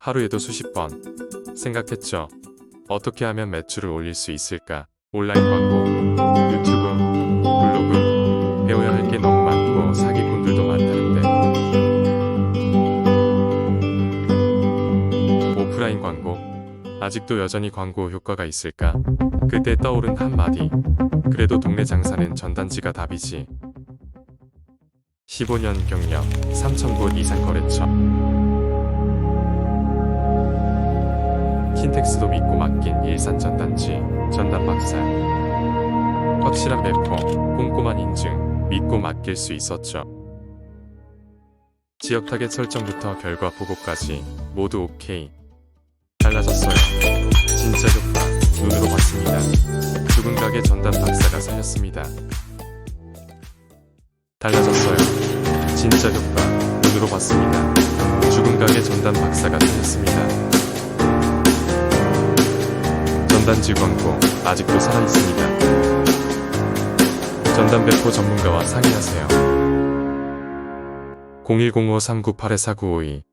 하루에도 수십 번 생각했죠. 어떻게 하면 매출을 올릴 수 있을까? 온라인 광고, 유튜브, 블로그, 배워야 할 게 너무 많고 사기꾼들도 많다는데. 오프라인 광고, 아직도 여전히 광고 효과가 있을까? 그때 떠오른 한마디. 그래도 동네 장사는 전단지가 답이지. 15년 경력, 3,000곳 이상 거래처. 킨텍스도 믿고 맡긴 일산 전단지, 전단 박살. 확실한 배포, 꼼꼼한 인증, 믿고 맡길 수 있었죠. 지역 타겟 설정부터 결과 보고까지 모두 오케이. 달라졌어요. 진짜 효과, 눈으로 봤습니다. 죽은 가게 전단 박사가 살렸습니다. 달라졌어요. 진짜 효과, 눈으로 봤습니다. 죽은 가게 전단 박사가 살렸습니다. 전단지 광고 아직도 살아있습니다. 전단 배포 전문가와 상의하세요. 0105-398-4952